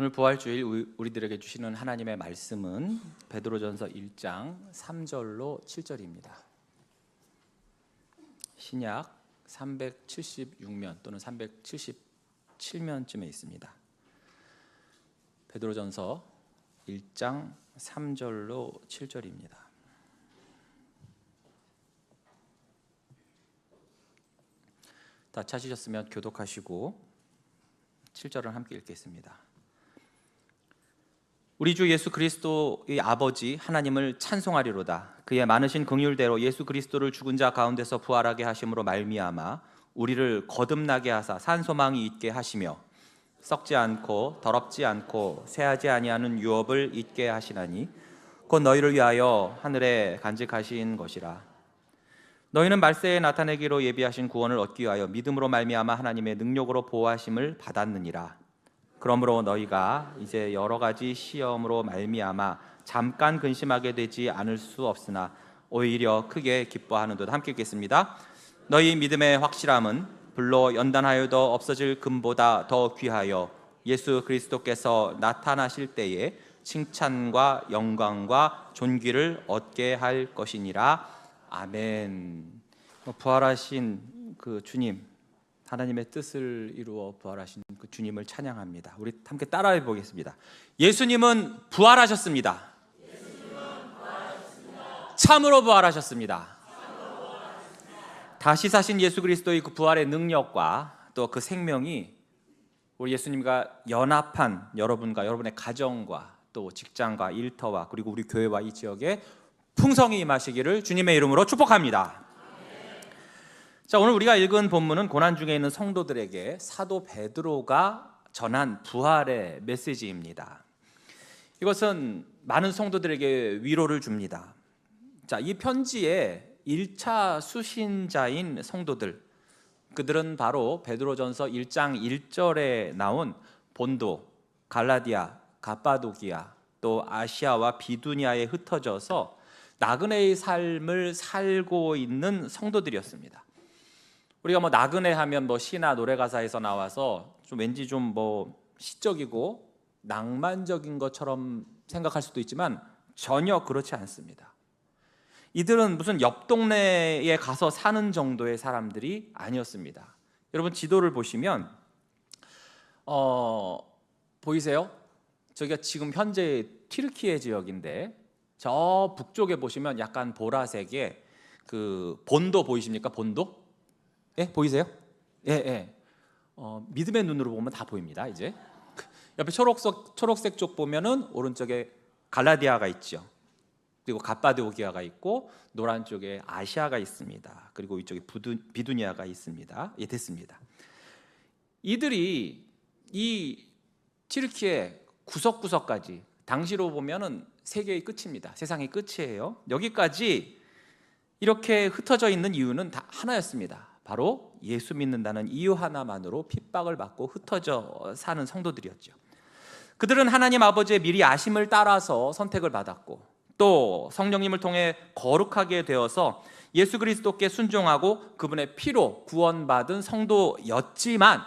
오늘 부활주일 우리- 우리들에게 주시는 하나님의 말씀은 베드로전서 1장 3절로 7절입니다. 신약 376면 또는 377면쯤에 있습니다. 베드로전서 1장 3절로 7절입니다. 다 찾으셨으면 교독하시고 7절을 함께 읽겠습니다. 우리 주 예수 그리스도의 아버지 하나님을 찬송하리로다. 그의 많으신 긍휼대로 예수 그리스도를 죽은 자 가운데서 부활하게 하심으로 말미암아 우리를 거듭나게 하사 산 소망이 있게 하시며 썩지 않고 더럽지 않고 쇠하지 아니하는 유업을 있게 하시나니 곧 너희를 위하여 하늘에 간직하신 것이라. 너희는 말세에 나타내기로 예비하신 구원을 얻기 위하여 믿음으로 말미암아 하나님의 능력으로 보호하심을 받았느니라. 그러므로 너희가 이제 여러 가지 시험으로 말미암아 잠깐 근심하게 되지 않을 수 없으나 오히려 크게 기뻐하는도다. 함께 읽겠습니다. 너희 믿음의 확실함은 불로 연단하여도 없어질 금보다 더 귀하여 예수 그리스도께서 나타나실 때에 칭찬과 영광과 존귀를 얻게 할 것이니라. 아멘. 부활하신 그 주님 하나님의 뜻을 이루어 부활하신 그 주님을 찬양합니다. 우리 함께 따라해 보겠습니다. 예수님은 부활하셨습니다. 참으로 부활하셨습니다. 다시 사신 예수 그리스도의 그 부활의 능력과 또 그 생명이 우리 예수님과 연합한 여러분과 여러분의 가정과 또 직장과 일터와 그리고 우리 교회와 이 지역에 풍성히 임하시기를 주님의 이름으로 축복합니다. 자, 오늘 우리가 읽은 본문은 고난 중에 있는 성도들에게 사도 베드로가 전한 부활의 메시지입니다. 이것은 많은 성도들에게 위로를 줍니다. 자, 이 편지에 1차 수신자인 성도들 그들은 바로 베드로전서 1장 1절에 나온 본도, 갈라디아, 가빠도기아, 또 아시아와 비두니아에 흩어져서 나그네의 삶을 살고 있는 성도들이었습니다. 우리가 뭐 나그네 하면 뭐 시나 노래 가사에서 나와서 좀 왠지 좀 뭐 시적이고 낭만적인 것처럼 생각할 수도 있지만 전혀 그렇지 않습니다. 이들은 무슨 옆 동네에 가서 사는 정도의 사람들이 아니었습니다. 여러분 지도를 보시면 어 보이세요? 저기가 지금 현재 튀르키예 지역인데 저 북쪽에 보시면 약간 보라색의 그 본도 보이십니까? 본도? 예, 보이세요? 예, 예. 어, 믿음의 눈으로 보면 다 보입니다. 이제 옆에 초록색 초록색 쪽 보면은 오른쪽에 갈라디아가 있죠. 그리고 갑바도기아가 있고 노란 쪽에 아시아가 있습니다. 그리고 이쪽에 부두, 비두니아가 있습니다. 예, 됐습니다. 이들이 이 튀르키예 구석구석까지 당시로 보면은 세계의 끝입니다. 세상의 끝이에요. 여기까지 이렇게 흩어져 있는 이유는 다 하나였습니다. 바로 예수 믿는다는 이유 하나만으로 핍박을 받고 흩어져 사는 성도들이었죠. 그들은 하나님 아버지의 미리 아심을 따라서 선택을 받았고 또 성령님을 통해 거룩하게 되어서 예수 그리스도께 순종하고 그분의 피로 구원받은 성도였지만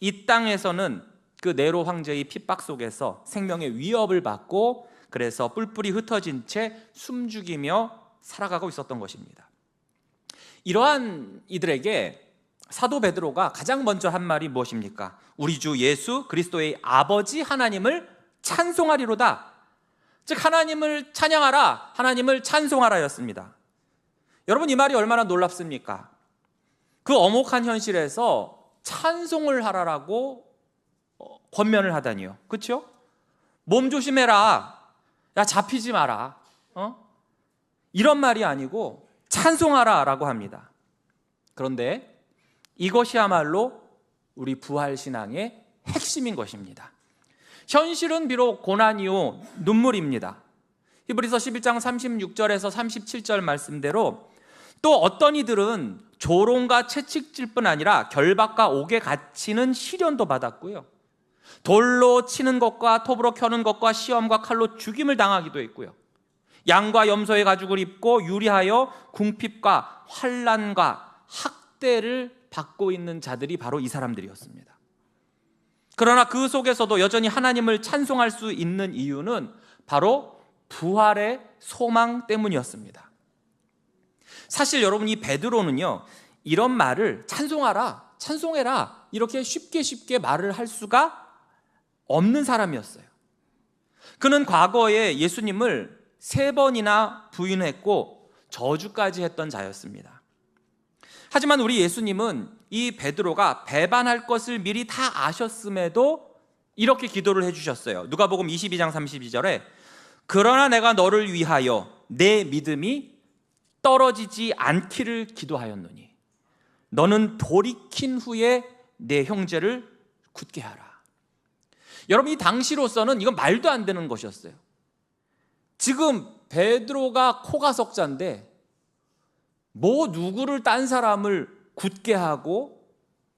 이 땅에서는 그 네로 황제의 핍박 속에서 생명의 위협을 받고 그래서 뿔뿔이 흩어진 채 숨죽이며 살아가고 있었던 것입니다. 이러한 이들에게 사도 베드로가 가장 먼저 한 말이 무엇입니까? 우리 주 예수 그리스도의 아버지 하나님을 찬송하리로다. 즉 하나님을 찬양하라, 하나님을 찬송하라였습니다. 여러분 이 말이 얼마나 놀랍습니까? 그 엄혹한 현실에서 찬송을 하라라고 어, 권면을 하다니요. 그렇죠? 몸 조심해라. 야 잡히지 마라. 어? 이런 말이 아니고 찬송하라 라고 합니다. 그런데 이것이야말로 우리 부활 신앙의 핵심인 것입니다. 현실은 비록 고난이요 눈물입니다. 히브리서 11장 36절에서 37절 말씀대로 또 어떤 이들은 조롱과 채찍질 뿐 아니라 결박과 옥에 갇히는 시련도 받았고요. 돌로 치는 것과 톱으로 켜는 것과 시험과 칼로 죽임을 당하기도 했고요. 양과 염소의 가죽을 입고 유리하여 궁핍과 환란과 학대를 받고 있는 자들이 바로 이 사람들이었습니다. 그러나 그 속에서도 여전히 하나님을 찬송할 수 있는 이유는 바로 부활의 소망 때문이었습니다. 사실 여러분 이 베드로는요 이런 말을 찬송하라 찬송해라 이렇게 쉽게 쉽게 말을 할 수가 없는 사람이었어요. 그는 과거에 예수님을 세 번이나 부인했고 저주까지 했던 자였습니다. 하지만 우리 예수님은 이 베드로가 배반할 것을 미리 다 아셨음에도 이렇게 기도를 해 주셨어요. 누가복음 22장 32절에 그러나 내가 너를 위하여 내 믿음이 떨어지지 않기를 기도하였노니 너는 돌이킨 후에 내 형제를 굳게 하라. 여러분 이 당시로서는 이건 말도 안 되는 것이었어요. 지금 베드로가 코가 석자인데 뭐 누구를 딴 사람을 굳게 하고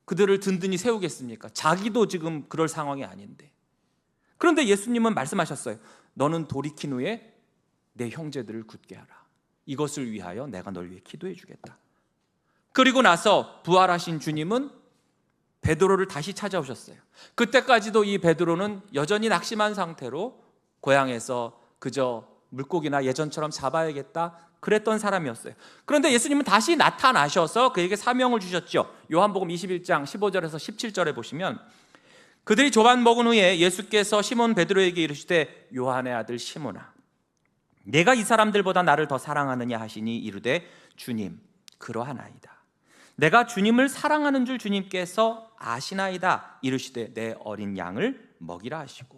그들을 든든히 세우겠습니까? 자기도 지금 그럴 상황이 아닌데. 그런데 예수님은 말씀하셨어요. 너는 돌이킨 후에 내 형제들을 굳게 하라. 이것을 위하여 내가 널 위해 기도해 주겠다. 그리고 나서 부활하신 주님은 베드로를 다시 찾아오셨어요. 그때까지도 이 베드로는 여전히 낙심한 상태로 고향에서 그저 물고기나 예전처럼 잡아야겠다 그랬던 사람이었어요. 그런데 예수님은 다시 나타나셔서 그에게 사명을 주셨죠. 요한복음 21장 15절에서 17절에 보시면 그들이 조반 먹은 후에 예수께서 시몬 베드로에게 이르시되 요한의 아들 시몬아 내가 이 사람들보다 나를 더 사랑하느냐 하시니 이르되 주님 그러하나이다. 내가 주님을 사랑하는 줄 주님께서 아시나이다. 이르시되 내 어린 양을 먹이라 하시고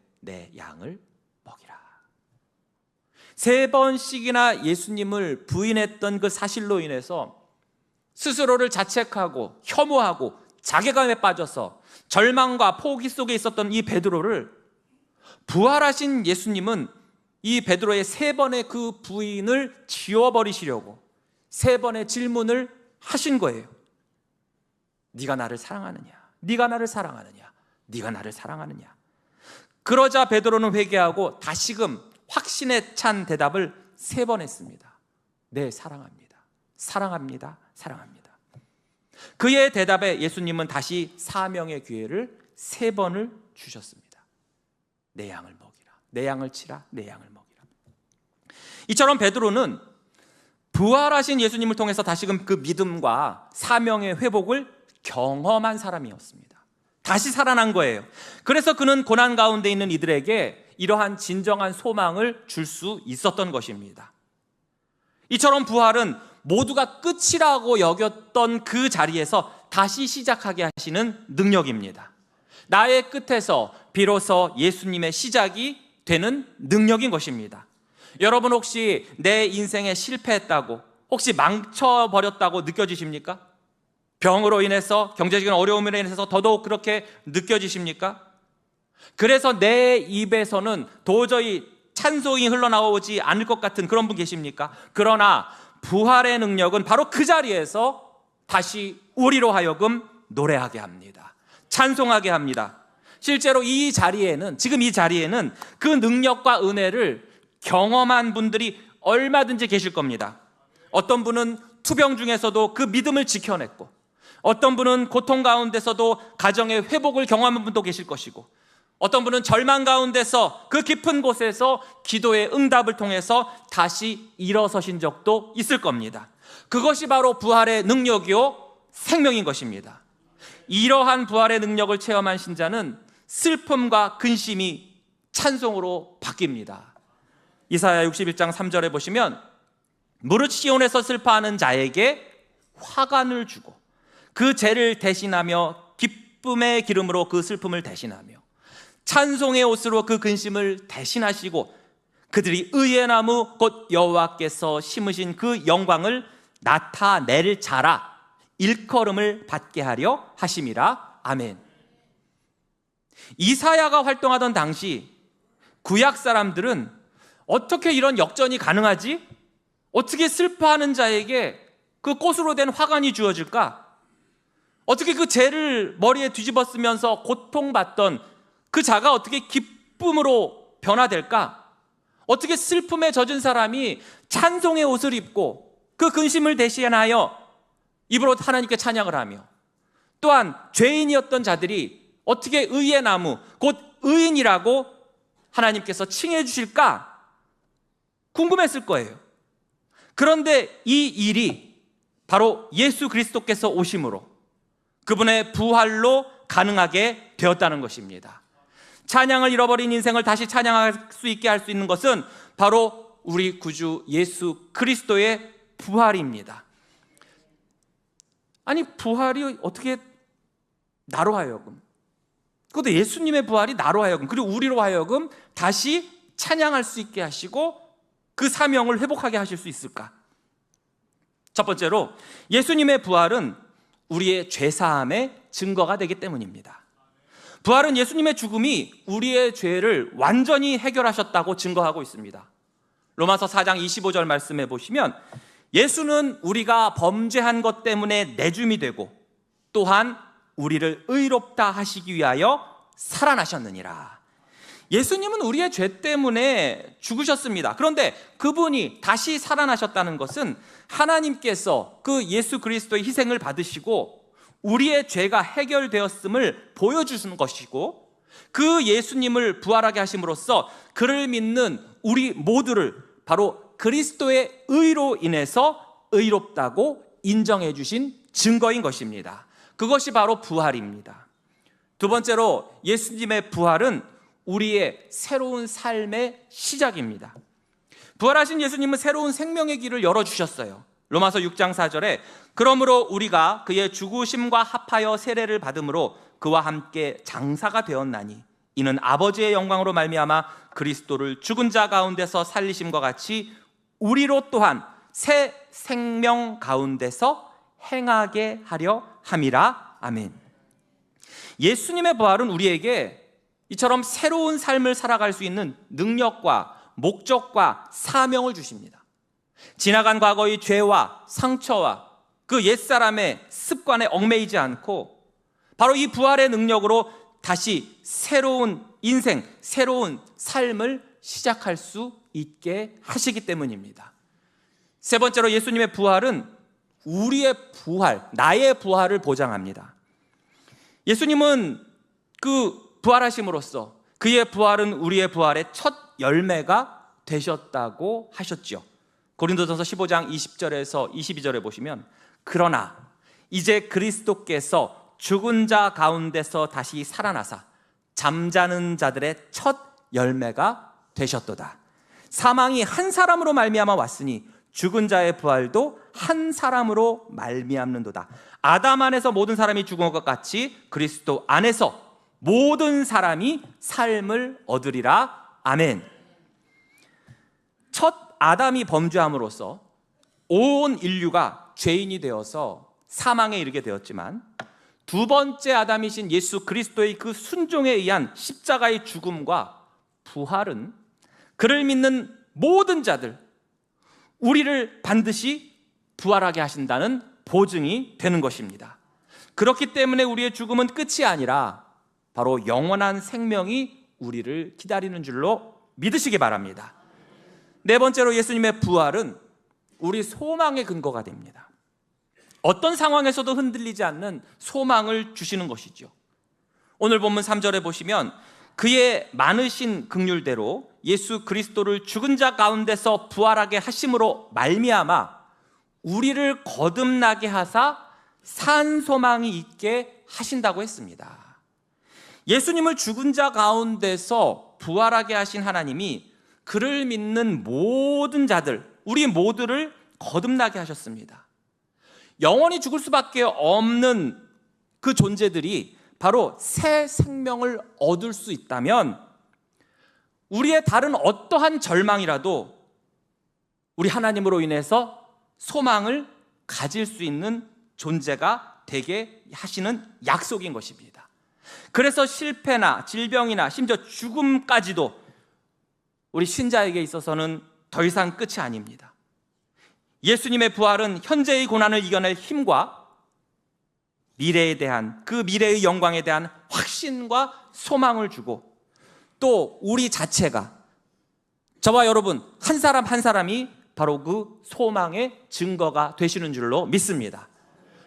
내 양을 먹이라. 세 번씩이나 예수님을 부인했던 그 사실로 인해서 스스로를 자책하고 혐오하고 자괴감에 빠져서 절망과 포기 속에 있었던 이 베드로를 부활하신 예수님은 이 베드로의 세 번의 그 부인을 지워버리시려고 세 번의 질문을 하신 거예요. 네가 나를 사랑하느냐? 네가 나를 사랑하느냐? 네가 나를 사랑하느냐? 그러자 베드로는 회개하고 다시금 확신에 찬 대답을 세 번 했습니다. 네, 사랑합니다. 사랑합니다. 사랑합니다. 그의 대답에 예수님은 다시 사명의 기회를 세 번을 주셨습니다. 내 양을 먹이라. 내 양을 치라. 내 양을 먹이라. 이처럼 베드로는 부활하신 예수님을 통해서 다시금 그 믿음과 사명의 회복을 경험한 사람이었습니다. 다시 살아난 거예요. 그래서 그는 고난 가운데 있는 이들에게 이러한 진정한 소망을 줄 수 있었던 것입니다. 이처럼 부활은 모두가 끝이라고 여겼던 그 자리에서 다시 시작하게 하시는 능력입니다. 나의 끝에서 비로소 예수님의 시작이 되는 능력인 것입니다. 여러분 혹시 내 인생에 실패했다고 혹시 망쳐버렸다고 느껴지십니까? 병으로 인해서 경제적인 어려움으로 인해서 더더욱 그렇게 느껴지십니까? 그래서 내 입에서는 도저히 찬송이 흘러나오지 않을 것 같은 그런 분 계십니까? 그러나 부활의 능력은 바로 그 자리에서 다시 우리로 하여금 노래하게 합니다. 찬송하게 합니다. 실제로 이 자리에는 지금 이 자리에는 그 능력과 은혜를 경험한 분들이 얼마든지 계실 겁니다. 어떤 분은 투병 중에서도 그 믿음을 지켜냈고 어떤 분은 고통 가운데서도 가정의 회복을 경험한 분도 계실 것이고 어떤 분은 절망 가운데서 그 깊은 곳에서 기도의 응답을 통해서 다시 일어서신 적도 있을 겁니다. 그것이 바로 부활의 능력이요 생명인 것입니다. 이러한 부활의 능력을 체험한 신자는 슬픔과 근심이 찬송으로 바뀝니다. 이사야 61장 3절에 보시면 무릇 시온에서 슬퍼하는 자에게 화관을 주고 그 죄를 대신하며 기쁨의 기름으로 그 슬픔을 대신하며 찬송의 옷으로 그 근심을 대신하시고 그들이 의의 나무 곧 여호와께서 심으신 그 영광을 나타낼 자라 일컬음을 받게 하려 하심이라 아멘. 이사야가 활동하던 당시 구약 사람들은 어떻게 이런 역전이 가능하지? 어떻게 슬퍼하는 자에게 그 꽃으로 된 화관이 주어질까? 어떻게 그 죄를 머리에 뒤집어 쓰면서 고통받던 그 자가 어떻게 기쁨으로 변화될까? 어떻게 슬픔에 젖은 사람이 찬송의 옷을 입고 그 근심을 대신하여 입으로 하나님께 찬양을 하며 또한 죄인이었던 자들이 어떻게 의의 나무, 곧 의인이라고 하나님께서 칭해 주실까? 궁금했을 거예요. 그런데 이 일이 바로 예수 그리스도께서 오심으로 그분의 부활로 가능하게 되었다는 것입니다. 찬양을 잃어버린 인생을 다시 찬양할 수 있게 할 수 있는 것은 바로 우리 구주 예수 그리스도의 부활입니다. 아니, 부활이 어떻게 나로 하여금, 그것도 예수님의 부활이 나로 하여금, 그리고 우리로 하여금 다시 찬양할 수 있게 하시고 그 사명을 회복하게 하실 수 있을까? 첫 번째로 예수님의 부활은 우리의 죄사함의 증거가 되기 때문입니다. 부활은 예수님의 죽음이 우리의 죄를 완전히 해결하셨다고 증거하고 있습니다. 로마서 4장 25절 말씀해 보시면 예수는 우리가 범죄한 것 때문에 내줌이 되고 또한 우리를 의롭다 하시기 위하여 살아나셨느니라. 예수님은 우리의 죄 때문에 죽으셨습니다. 그런데 그분이 다시 살아나셨다는 것은 하나님께서 그 예수 그리스도의 희생을 받으시고 우리의 죄가 해결되었음을 보여주시는 것이고 그 예수님을 부활하게 하심으로써 그를 믿는 우리 모두를 바로 그리스도의 의로 인해서 의롭다고 인정해 주신 증거인 것입니다. 그것이 바로 부활입니다. 두 번째로 예수님의 부활은 우리의 새로운 삶의 시작입니다. 부활하신 예수님은 새로운 생명의 길을 열어주셨어요. 로마서 6장 4절에 그러므로 우리가 그의 죽으심과 합하여 세례를 받음으로 그와 함께 장사가 되었나니 이는 아버지의 영광으로 말미암아 그리스도를 죽은 자 가운데서 살리심과 같이 우리로 또한 새 생명 가운데서 행하게 하려 함이라 아멘. 예수님의 부활은 우리에게 이처럼 새로운 삶을 살아갈 수 있는 능력과 목적과 사명을 주십니다. 지나간 과거의 죄와 상처와 그 옛사람의 습관에 얽매이지 않고 바로 이 부활의 능력으로 다시 새로운 인생, 새로운 삶을 시작할 수 있게 하시기 때문입니다. 세 번째로 예수님의 부활은 우리의 부활, 나의 부활을 보장합니다. 예수님은 그 부활하심으로써 그의 부활은 우리의 부활의 첫 열매가 되셨다고 하셨죠. 고린도전서 15장 20절에서 22절에 보시면 그러나 이제 그리스도께서 죽은 자 가운데서 다시 살아나사 잠자는 자들의 첫 열매가 되셨도다. 사망이 한 사람으로 말미암아 왔으니 죽은 자의 부활도 한 사람으로 말미암는도다. 아담 안에서 모든 사람이 죽은 것 같이 그리스도 안에서 모든 사람이 삶을 얻으리라. 아멘. 첫 아담이 범죄함으로써 온 인류가 죄인이 되어서 사망에 이르게 되었지만 두 번째 아담이신 예수 그리스도의 그 순종에 의한 십자가의 죽음과 부활은 그를 믿는 모든 자들 우리를 반드시 부활하게 하신다는 보증이 되는 것입니다. 그렇기 때문에 우리의 죽음은 끝이 아니라 바로 영원한 생명이 우리를 기다리는 줄로 믿으시기 바랍니다. 네 번째로 예수님의 부활은 우리 소망의 근거가 됩니다. 어떤 상황에서도 흔들리지 않는 소망을 주시는 것이죠. 오늘 본문 3절에 보시면 그의 많으신 극률대로 예수 그리스도를 죽은 자 가운데서 부활하게 하심으로 말미암아 우리를 거듭나게 하사 산 소망이 있게 하신다고 했습니다. 예수님을 죽은 자 가운데서 부활하게 하신 하나님이 그를 믿는 모든 자들, 우리 모두를 거듭나게 하셨습니다. 영원히 죽을 수밖에 없는 그 존재들이 바로 새 생명을 얻을 수 있다면 우리의 다른 어떠한 절망이라도 우리 하나님으로 인해서 소망을 가질 수 있는 존재가 되게 하시는 약속인 것입니다. 그래서 실패나 질병이나 심지어 죽음까지도 우리 신자에게 있어서는 더 이상 끝이 아닙니다. 예수님의 부활은 현재의 고난을 이겨낼 힘과 미래에 대한 그 미래의 영광에 대한 확신과 소망을 주고 또 우리 자체가 저와 여러분 한 사람 한 사람이 바로 그 소망의 증거가 되시는 줄로 믿습니다.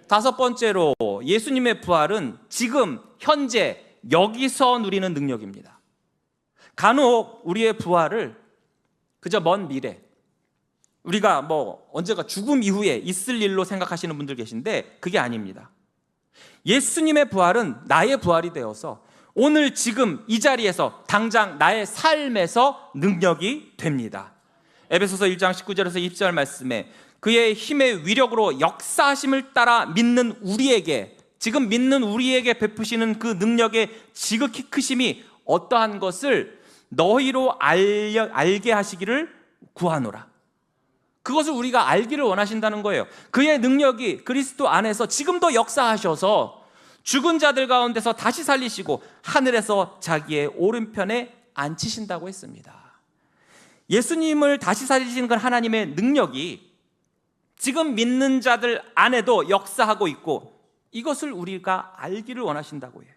다섯 번째로 예수님의 부활은 지금 현재 여기서 누리는 능력입니다. 간혹 우리의 부활을 그저 먼 미래 우리가 뭐 언제가 죽음 이후에 있을 일로 생각하시는 분들 계신데 그게 아닙니다. 예수님의 부활은 나의 부활이 되어서 오늘 지금 이 자리에서 당장 나의 삶에서 능력이 됩니다. 에베소서 1장 19절에서 20절 말씀에 그의 힘의 위력으로 역사하심을 따라 믿는 우리에게 지금 믿는 우리에게 베푸시는 그 능력의 지극히 크심이 어떠한 것을 너희로 알려, 알게 하시기를 구하노라. 그것을 우리가 알기를 원하신다는 거예요. 그의 능력이 그리스도 안에서 지금도 역사하셔서 죽은 자들 가운데서 다시 살리시고 하늘에서 자기의 오른편에 앉히신다고 했습니다. 예수님을 다시 살리시는 건 하나님의 능력이 지금 믿는 자들 안에도 역사하고 있고 이것을 우리가 알기를 원하신다고 해요.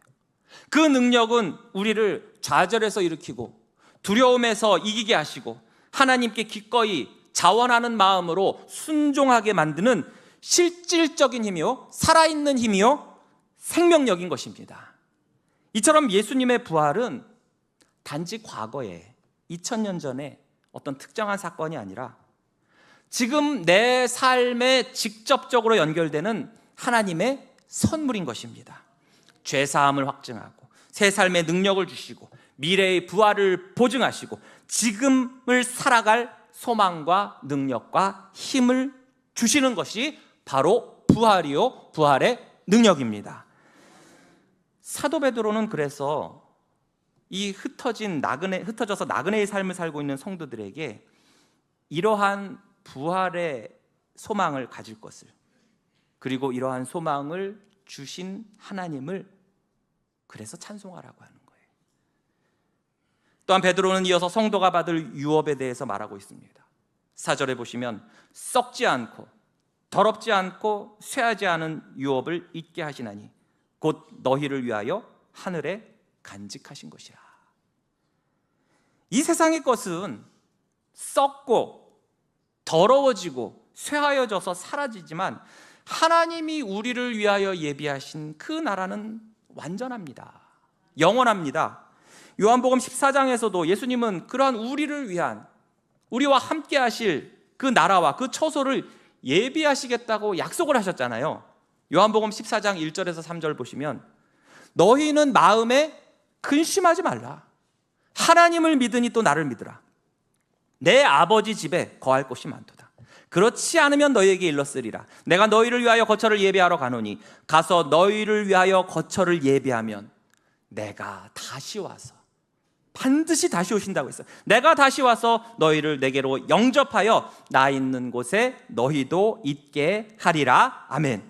그 능력은 우리를 좌절에서 일으키고 두려움에서 이기게 하시고 하나님께 기꺼이 자원하는 마음으로 순종하게 만드는 실질적인 힘이요, 살아있는 힘이요, 생명력인 것입니다. 이처럼 예수님의 부활은 단지 과거에 2000년 전에 어떤 특정한 사건이 아니라 지금 내 삶에 직접적으로 연결되는 하나님의 선물인 것입니다. 죄 사함을 확증하고 새 삶의 능력을 주시고 미래의 부활을 보증하시고 지금을 살아갈 소망과 능력과 힘을 주시는 것이 바로 부활이요 부활의 능력입니다. 사도 베드로는 그래서 이 흩어진 나그네 흩어져서 나그네의 삶을 살고 있는 성도들에게 이러한 부활의 소망을 가질 것을 그리고 이러한 소망을 주신 하나님을 그래서 찬송하라고 하는 거예요. 또한 베드로는 이어서 성도가 받을 유업에 대해서 말하고 있습니다. 사절에 보시면 썩지 않고 더럽지 않고 쇠하지 않은 유업을 잊게 하시나니 곧 너희를 위하여 하늘에 간직하신 것이라. 이 세상의 것은 썩고 더러워지고 쇠하여져서 사라지지만 하나님이 우리를 위하여 예비하신 그 나라는 완전합니다. 영원합니다. 요한복음 14장에서도 예수님은 그러한 우리를 위한 우리와 함께 하실 그 나라와 그 처소를 예비하시겠다고 약속을 하셨잖아요. 요한복음 14장 1절에서 3절 보시면 너희는 마음에 근심하지 말라. 하나님을 믿으니 또 나를 믿으라. 내 아버지 집에 거할 곳이 많도다. 그렇지 않으면 너희에게 일렀으리라. 내가 너희를 위하여 거처를 예비하러 가노니 가서 너희를 위하여 거처를 예비하면 내가 다시 와서 반드시 다시 오신다고 했어요. 내가 다시 와서 너희를 내게로 영접하여 나 있는 곳에 너희도 있게 하리라. 아멘.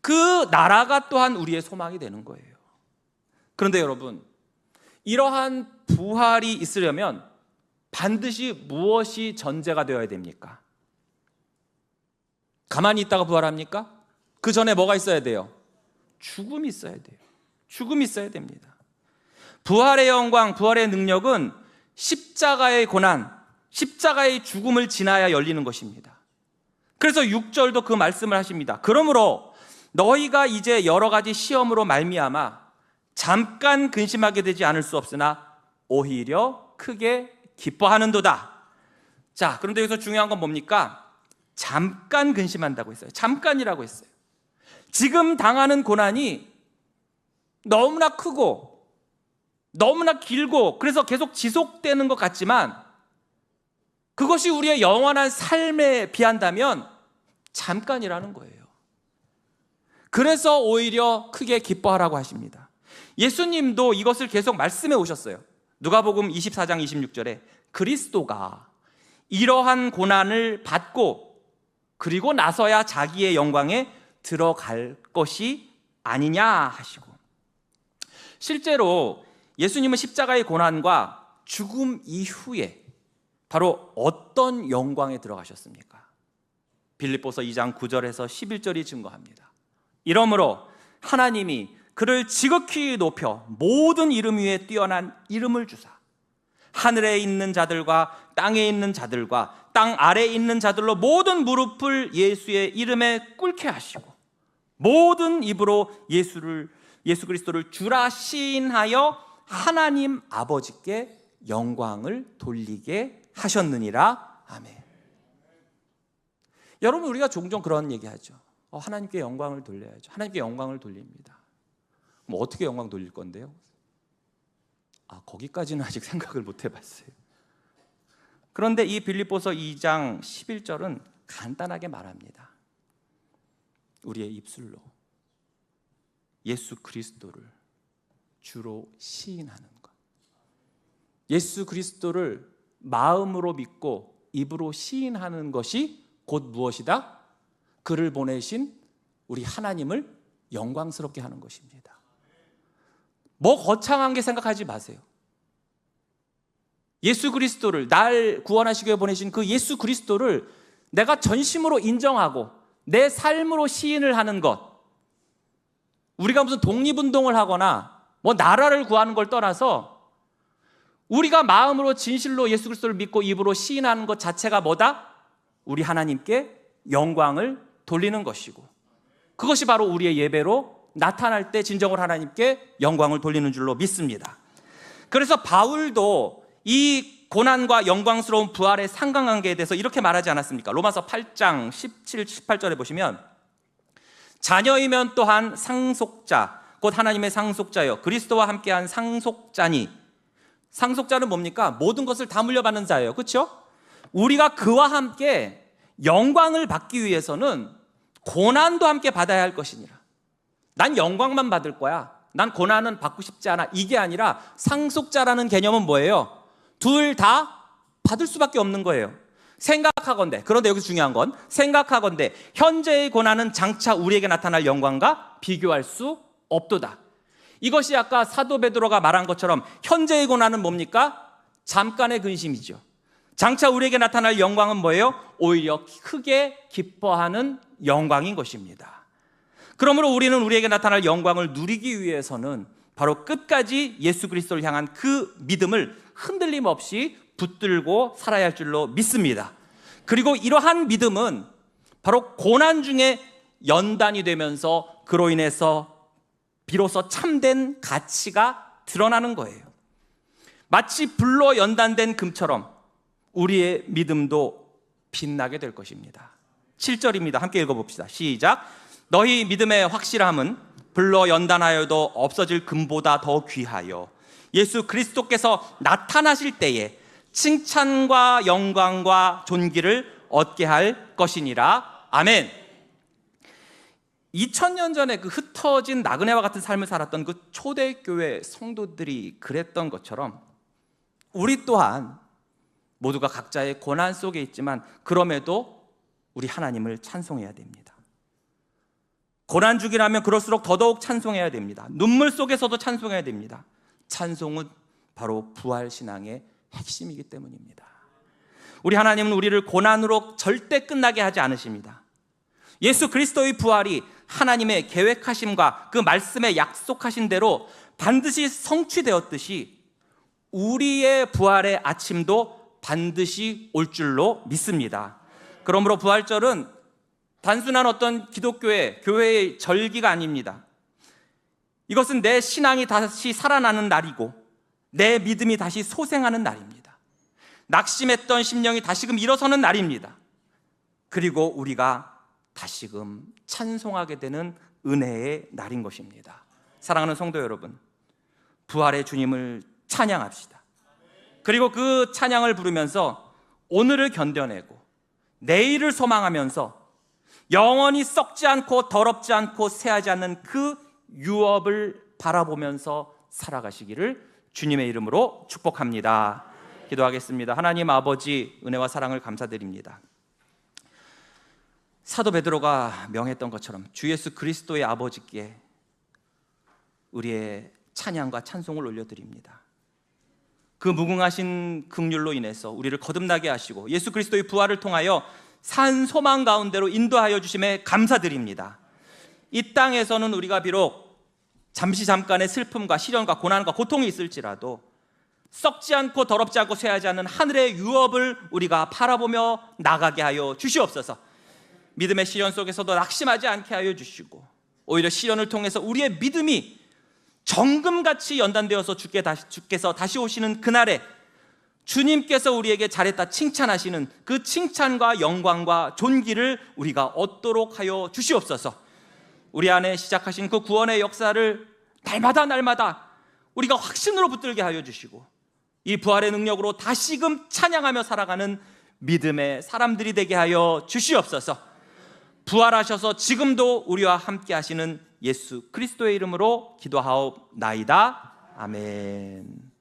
그 나라가 또한 우리의 소망이 되는 거예요. 그런데 여러분, 이러한 부활이 있으려면 반드시 무엇이 전제가 되어야 됩니까? 가만히 있다가 부활합니까? 그 전에 뭐가 있어야 돼요? 죽음이 있어야 돼요. 죽음이 있어야 됩니다. 부활의 영광, 부활의 능력은 십자가의 고난, 십자가의 죽음을 지나야 열리는 것입니다. 그래서 6절도 그 말씀을 하십니다. 그러므로 너희가 이제 여러 가지 시험으로 말미암아 잠깐 근심하게 되지 않을 수 없으나 오히려 크게 기뻐하는도다. 자, 그런데 여기서 중요한 건 뭡니까? 잠깐 근심한다고 했어요. 잠깐이라고 했어요. 지금 당하는 고난이 너무나 크고 너무나 길고 그래서 계속 지속되는 것 같지만 그것이 우리의 영원한 삶에 비한다면 잠깐이라는 거예요. 그래서 오히려 크게 기뻐하라고 하십니다. 예수님도 이것을 계속 말씀해 오셨어요. 누가복음 24장 26절에 그리스도가 이러한 고난을 받고 그리고 나서야 자기의 영광에 들어갈 것이 아니냐 하시고 실제로 예수님은 십자가의 고난과 죽음 이후에 바로 어떤 영광에 들어가셨습니까? 빌립보서 2장 9절에서 11절이 증거합니다. 이러므로 하나님이 그를 지극히 높여 모든 이름 위에 뛰어난 이름을 주사 하늘에 있는 자들과 땅에 있는 자들과 땅 아래에 있는 자들로 모든 무릎을 예수의 이름에 꿇게 하시고 모든 입으로 예수를 예수 그리스도를 주라 시인하여 하나님 아버지께 영광을 돌리게 하셨느니라. 아멘. 여러분 우리가 종종 그런 얘기하죠. 어, 하나님께 영광을 돌려야죠. 하나님께 영광을 돌립니다. 뭐 어떻게 영광 돌릴 건데요? 아 거기까지는 아직 생각을 못 해봤어요. 그런데 이 빌립보서 2장 11절은 간단하게 말합니다. 우리의 입술로 예수 그리스도를 주로 시인하는 것. 예수 그리스도를 마음으로 믿고 입으로 시인하는 것이 곧 무엇이다? 그를 보내신 우리 하나님을 영광스럽게 하는 것입니다. 뭐 거창한 게 생각하지 마세요. 예수 그리스도를 날 구원하시기 위해 보내신 그 예수 그리스도를 내가 전심으로 인정하고 내 삶으로 시인을 하는 것. 우리가 무슨 독립운동을 하거나 뭐 나라를 구하는 걸 떠나서 우리가 마음으로 진실로 예수 그리스도를 믿고 입으로 시인하는 것 자체가 뭐다? 우리 하나님께 영광을 돌리는 것이고 그것이 바로 우리의 예배로 나타날 때 진정으로 하나님께 영광을 돌리는 줄로 믿습니다. 그래서 바울도 이 고난과 영광스러운 부활의 상관관계에 대해서 이렇게 말하지 않았습니까? 로마서 8장 17, 18절에 보시면 자녀이면 또한 상속자 곧 하나님의 상속자여 그리스도와 함께한 상속자니 상속자는 뭡니까? 모든 것을 다 물려받는 자예요. 그렇죠? 우리가 그와 함께 영광을 받기 위해서는 고난도 함께 받아야 할 것이니라. 난 영광만 받을 거야. 난 고난은 받고 싶지 않아. 이게 아니라 상속자라는 개념은 뭐예요? 둘 다 받을 수밖에 없는 거예요. 생각하건대. 그런데 여기서 중요한 건 생각하건대. 현재의 고난은 장차 우리에게 나타날 영광과 비교할 수 없도다. 이것이 아까 사도 베드로가 말한 것처럼 현재의 고난은 뭡니까? 잠깐의 근심이죠. 장차 우리에게 나타날 영광은 뭐예요? 오히려 크게 기뻐하는 영광인 것입니다. 그러므로 우리는 우리에게 나타날 영광을 누리기 위해서는 바로 끝까지 예수 그리스도를 향한 그 믿음을 흔들림 없이 붙들고 살아야 할 줄로 믿습니다. 그리고 이러한 믿음은 바로 고난 중에 연단이 되면서 그로 인해서 비로소 참된 가치가 드러나는 거예요. 마치 불로 연단된 금처럼 우리의 믿음도 빛나게 될 것입니다. 7절입니다. 함께 읽어봅시다. 시작. 너희 믿음의 확실함은 불로 연단하여도 없어질 금보다 더 귀하여 예수 그리스도께서 나타나실 때에 칭찬과 영광과 존귀를 얻게 할 것이니라. 아멘. 2000년 전에 그 흩어진 나그네와 같은 삶을 살았던 그 초대교회 성도들이 그랬던 것처럼 우리 또한 모두가 각자의 고난 속에 있지만 그럼에도 우리 하나님을 찬송해야 됩니다. 고난 중이라면 그럴수록 더더욱 찬송해야 됩니다. 눈물 속에서도 찬송해야 됩니다. 찬송은 바로 부활 신앙의 핵심이기 때문입니다. 우리 하나님은 우리를 고난으로 절대 끝나게 하지 않으십니다. 예수 그리스도의 부활이 하나님의 계획하심과 그 말씀에 약속하신 대로 반드시 성취되었듯이 우리의 부활의 아침도 반드시 올 줄로 믿습니다. 그러므로 부활절은 단순한 어떤 기독교의 교회의 절기가 아닙니다. 이것은 내 신앙이 다시 살아나는 날이고 내 믿음이 다시 소생하는 날입니다. 낙심했던 심령이 다시금 일어서는 날입니다. 그리고 우리가 다시금 찬송하게 되는 은혜의 날인 것입니다. 사랑하는 성도 여러분, 부활의 주님을 찬양합시다. 그리고 그 찬양을 부르면서 오늘을 견뎌내고 내일을 소망하면서 영원히 썩지 않고 더럽지 않고 새하지 않는 그 유업을 바라보면서 살아가시기를 주님의 이름으로 축복합니다. 기도하겠습니다. 하나님 아버지 은혜와 사랑을 감사드립니다. 사도 베드로가 명했던 것처럼 주 예수 그리스도의 아버지께 우리의 찬양과 찬송을 올려드립니다. 그 무궁하신 긍휼로 인해서 우리를 거듭나게 하시고 예수 그리스도의 부활을 통하여 산 소망 가운데로 인도하여 주심에 감사드립니다. 이 땅에서는 우리가 비록 잠시 잠깐의 슬픔과 시련과 고난과 고통이 있을지라도 썩지 않고 더럽지 않고 쇠하지 않는 하늘의 유업을 우리가 바라보며 나가게 하여 주시옵소서. 믿음의 시련 속에서도 낙심하지 않게 하여 주시고 오히려 시련을 통해서 우리의 믿음이 정금같이 연단되어서 주께 다시, 주께서 다시 오시는 그날에 주님께서 우리에게 잘했다 칭찬하시는 그 칭찬과 영광과 존귀를 우리가 얻도록 하여 주시옵소서. 우리 안에 시작하신 그 구원의 역사를 날마다 날마다 우리가 확신으로 붙들게 하여 주시고 이 부활의 능력으로 다시금 찬양하며 살아가는 믿음의 사람들이 되게 하여 주시옵소서. 부활하셔서 지금도 우리와 함께 하시는 예수 그리스도의 이름으로 기도하옵나이다. 아멘.